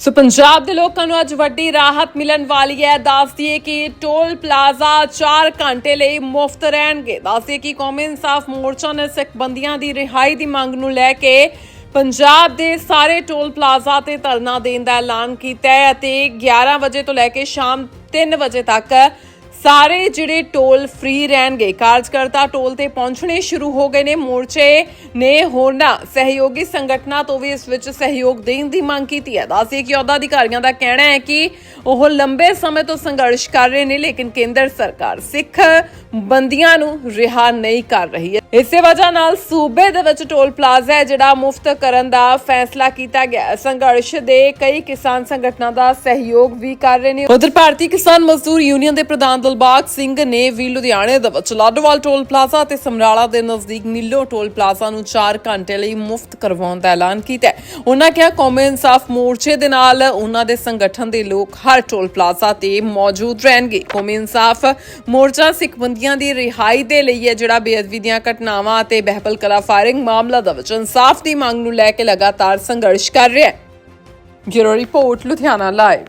ਸੋ ਪੰਜਾਬ ਦੇ ਲੋਕਾਂ ਨੂੰ ਅੱਜ ਵੱਡੀ ਰਾਹਤ ਮਿਲਣ ਵਾਲੀ ਹੈ। ਦੱਸ ਦਈਏ ਕਿ ਟੋਲ ਪਲਾਜ਼ਾ 4 ਘੰਟੇ ਲਈ ਮੁਫਤ ਰਹਿਣਗੇ। ਦੱਸ ਦਈਏ ਕਿ ਕੌਮੀ ਇਨਸਾਫ ਮੋਰਚਾ ਨੇ ਸਿੱਖ ਬੰਦੀਆਂ ਦੀ ਰਿਹਾਈ ਦੀ ਮੰਗ ਨੂੰ ਲੈ ਕੇ ਪੰਜਾਬ ਦੇ ਸਾਰੇ ਟੋਲ ਪਲਾਜ਼ਾ ਤੇ ਧਰਨਾ ਦੇਣ ਦਾ ਐਲਾਨ ਕੀਤਾ ਹੈ ਅਤੇ 11 ਵਜੇ ਤੋਂ ਲੈ ਕੇ ਸ਼ਾਮ 3 ਵਜੇ ਤੱਕ ਸਾਰੇ ਜਿਹੜੇ ਟੋਲ ਫ੍ਰੀ ਰਹਿਣਗੇ, ਕਾਰਜਕਰਤਾ ਟੋਲ ਤੇ ਪਹੁੰਚਣੇ ਸ਼ੁਰੂ ਹੋ ਗਏ ਨੇ, ਮੋਰਚੇ ਨੇ ਹੋਰਨਾਂ ਸਹਿਯੋਗੀ ਸੰਗਠਨਾਂ ਤੋਂ ਵੀ ਇਸ ਵਿੱਚ ਸਹਿਯੋਗ ਦੇਣ ਦੀ ਮੰਗ ਕੀਤੀ ਹੈ। ਦੱਸਦੇ ਕਿ ਅਹੁਦਾ ਅਧਿਕਾਰੀਆਂ ਦਾ ਕਹਿਣਾ ਹੈ ਕਿ ਉਹ ਲੰਬੇ ਸਮੇਂ ਤੋਂ ਸੰਘਰਸ਼ ਕਰ ਰਹੇ ਨੇ, ਲੇਕਿਨ ਕੇਂਦਰ ਸਰਕਾਰ ਸਿੱਖ ਬੰਦੀਆਂ ਨੂੰ ਰਿਹਾ ਨਹੀਂ ਕਰ ਰਹੀ ਹੈ। ਇਸੇ ਵਜ੍ਹਾ ਨਾਲ ਸੂਬੇ ਦੇ ਵਿੱਚ ਟੋਲ ਪਲਾਜ਼ਾ ਹੈ, ਜਿਹੜਾ ਮੁਫਤ ਕਰਨ ਦਾ ਫੈਸਲਾ ਕੀਤਾ ਗਿਆ ਸੰਘਰਸ਼ ਦੇ ਕਈ ਕਿਸਾਨ ਸੰਗਠਨਾਂ ਦਾ ਸਹਿਯੋਗ ਵੀ ਕਰ ਰਹੇ ਨੇ। ਉਧਰ ਭਾਰਤੀ ਕਿਸਾਨ ਮਜ਼ਦੂਰ ਯੂਨੀਅਨ ਦੇ ਪ੍ਰਧਾਨ ਦਿਲਬਾਗ ਸਿੰਘ ਨੇ ਵੀ ਲੁਧਿਆਣੇ ਦੇ ਵਿੱਚ ਲਾਡੋਵਾਲ ਟੋਲ ਪਲਾਜ਼ਾ ਤੇ ਸਮਰਾਲਾ ਦੇ ਨਜ਼ਦੀਕ ਨੀਲੋ ਟੋਲ ਪਲਾਜ਼ਾ ਨੂੰ 4 ਘੰਟੇ ਲਈ ਮੁਫਤ ਕਰਵਾਉਣ ਦਾ ਐਲਾਨ ਕੀਤਾ ਉਹਨਾਂ ਕਿਹਾ, ਕੌਮੀ ਇਨਸਾਫ ਮੋਰਚੇ ਦੇ ਨਾਲ ਉਹਨਾਂ ਦੇ ਸੰਗਠਨ ਦੇ ਲੋਕ ਹਰ ਟੋਲ ਪਲਾਜ਼ਾ ਤੇ ਮੌਜੂਦ ਰਹਿਣਗੇ। ਕੌਮੀ ਇਨਸਾਫ ਮੋਰਚਾ ਸਿੱਖ ਬੰਦੀਆਂ ਦੀ ਰਿਹਾਈ ਦੇ ਲਈ ਹੈ, ਜਿਹੜਾ ਬੇਅਦਬੀ ਦੀਆਂ ਘਟਨਾਵਾਂ ਅਤੇ ਬਹਿਬਲ ਕਲਾ ਫਾਇਰਿੰਗ ਮਾਮਲਾ ਦੇ ਵਿੱਚ ਇਨਸਾਫ ਦੀ ਮੰਗ ਨੂੰ ਲੈ ਕੇ ਲਗਾਤਾਰ ਸੰਘਰਸ਼ ਕਰ ਰਿਹਾ ਹੈ। Bureau report, Ludhiana live.